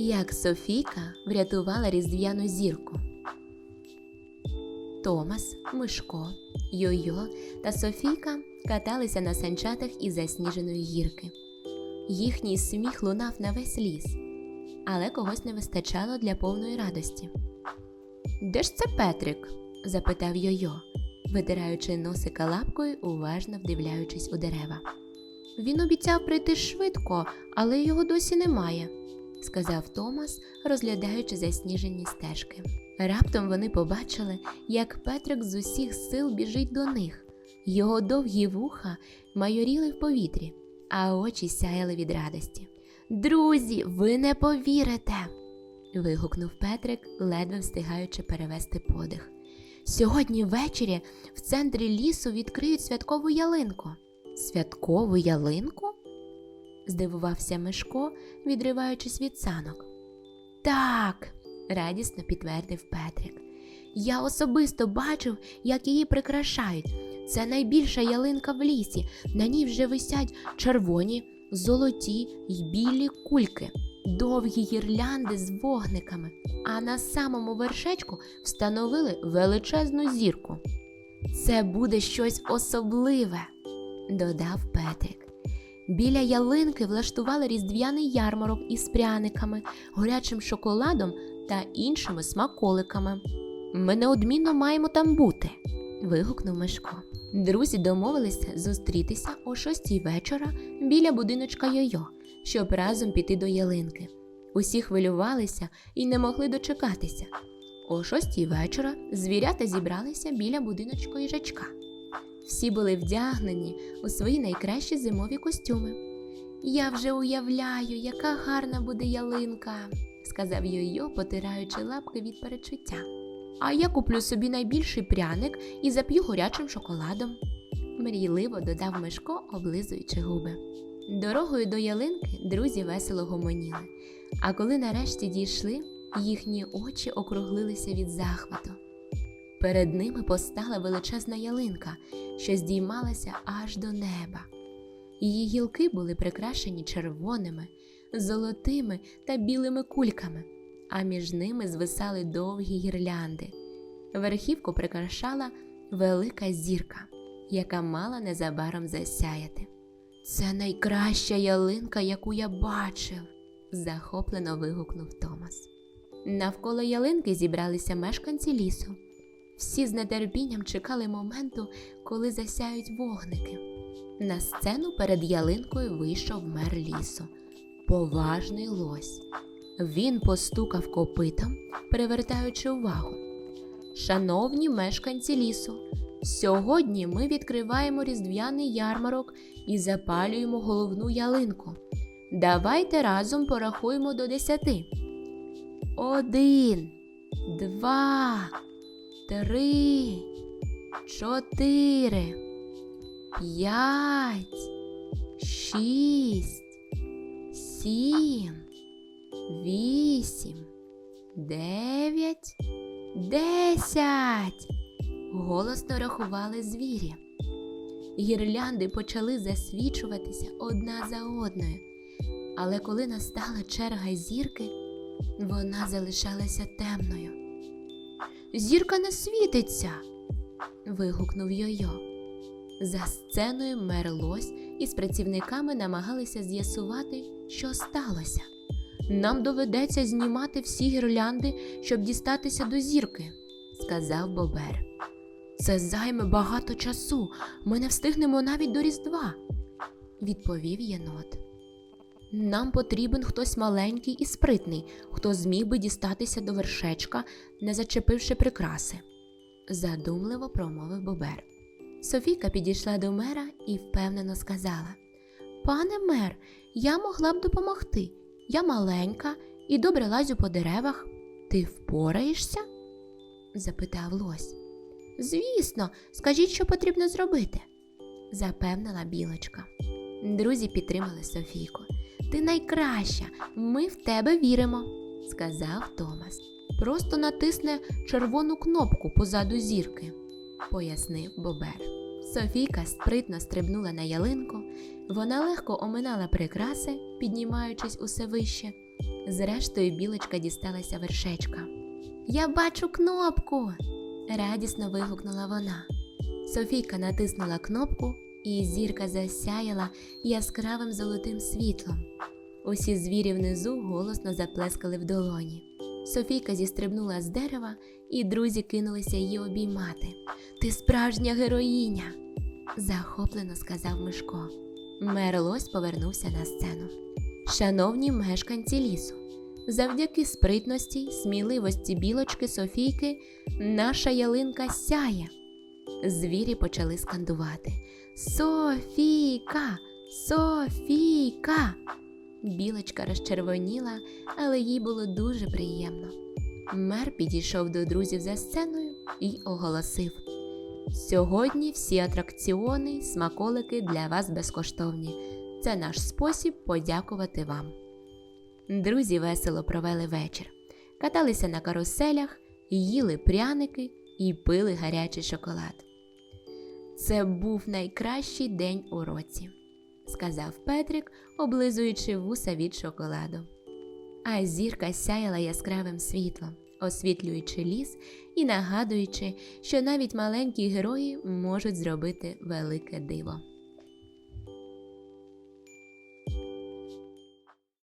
Як Софійка врятувала різдвяну зірку. Томас, Мишко, Йо-Йо та Софійка каталися на санчатах із засніженої гірки. Їхній сміх лунав на весь ліс, але когось не вистачало для повної радості. Де ж це Петрик? запитав Йо-Йо, витираючи носика лапкою, уважно вдивляючись у дерева. Він обіцяв прийти швидко, але його досі немає, сказав Томас, розглядаючи засніжені стежки. Раптом вони побачили, як Петрик з усіх сил біжить до них. Його довгі вуха майоріли в повітрі, а очі сяяли від радості. Друзі, ви не повірите. вигукнув Петрик, ледве встигаючи перевести подих. Сьогодні ввечері в центрі лісу відкриють святкову ялинку. Святкову ялинку? Здивувався Мишко, відриваючись від санок. Так, радісно підтвердив Петрик. Я особисто бачив, як її прикрашають. Це найбільша ялинка в лісі. На ній вже висять червоні, золоті й білі кульки, довгі гірлянди з вогниками, а на самому вершечку встановили величезну зірку. Це буде щось особливе, додав Петрик. Біля ялинки влаштували різдвяний ярмарок із пряниками, горячим шоколадом та іншими смаколиками. Ми неодмінно маємо там бути, вигукнув Мишко. Друзі домовилися зустрітися о шостій вечора біля будиночка Йойо, щоб разом піти до ялинки. Усі хвилювалися і не могли дочекатися. О шостій вечора звірята зібралися біля будиночка їжачка. Всі були вдягнені у свої найкращі зимові костюми. Я вже уявляю, яка гарна буде ялинка, сказав Йойо, потираючи лапки від перечуття. А я куплю собі найбільший пряник і зап'ю горячим шоколадом, мрійливо додав Мишко, облизуючи губи. Дорогою до ялинки друзі весело гомоніли, а коли нарешті дійшли, їхні очі округлилися від захвату. Перед ними постала величезна ялинка, що здіймалася аж до неба. Її гілки були прикрашені червоними, золотими та білими кульками, а між ними звисали довгі гірлянди. Верхівку прикрашала велика зірка, яка мала незабаром засяяти. Це найкраща ялинка, яку я бачив, захоплено вигукнув Томас. Навколо ялинки зібралися мешканці лісу. Всі з нетерпінням чекали моменту, коли засяють вогники. На сцену перед ялинкою вийшов мер лісу, поважний лось. Він постукав копитом, привертаючи увагу. Шановні мешканці лісу, сьогодні ми відкриваємо різдвяний ярмарок і запалюємо головну ялинку. Давайте разом порахуємо до десяти. Один, два, три, чотири, п'ять, шість, сім, вісім, дев'ять, десять. Голосно рахували звірі. Гірлянди почали засвічуватися одна за одною, але коли настала черга зірки, вона залишалася темною. Зірка не світиться. вигукнув Йойо. За сценою мер Лось із працівниками намагалися з'ясувати, що сталося. Нам доведеться знімати всі гірлянди, щоб дістатися до зірки, сказав Бобер. Це займе багато часу. Ми не встигнемо навіть до Різдва, відповів єнот. Нам потрібен хтось маленький і спритний, хто зміг би дістатися до вершечка, не зачепивши прикраси, задумливо промовив Бобер. Софійка підійшла до мера і впевнено сказала: Пане мер, я могла б допомогти. Я маленька і добре лазю по деревах. Ти впораєшся? запитав лось. Звісно, скажіть, що потрібно зробити, запевнила білочка. Друзі підтримали Софійку. Ти найкраща, ми в тебе віримо, сказав Томас. Просто натисне червону кнопку позаду зірки, пояснив Бобер. Софійка спритно стрибнула на ялинку, вона легко оминала прикраси, піднімаючись усе вище, Зрештою, білочка дісталася вершечка. Я бачу кнопку. радісно вигукнула вона. Софійка натиснула кнопку, і зірка засяяла яскравим золотим світлом. Усі звірі внизу голосно заплескали в долоні. Софійка зістрибнула з дерева, і друзі кинулися її обіймати. Ти справжня героїня, захоплено сказав Мишко. Мер Лось повернувся на сцену. Шановні мешканці лісу, завдяки спритності, й сміливості білочки Софійки, наша ялинка сяє. Звірі почали скандувати Софійка! Софійка! Білочка розчервоніла, але їй було дуже приємно. Мер підійшов до друзів за сценою і оголосив: Сьогодні всі атракціони смаколики для вас безкоштовні. Це наш спосіб подякувати вам. Друзі весело провели вечір, каталися на каруселях, їли пряники і пили гарячий шоколад. Це був найкращий день у році, сказав Петрик, облизуючи вуса від шоколаду. А зірка сяяла яскравим світлом, освітлюючи ліс і нагадуючи, що навіть маленькі герої можуть зробити велике диво.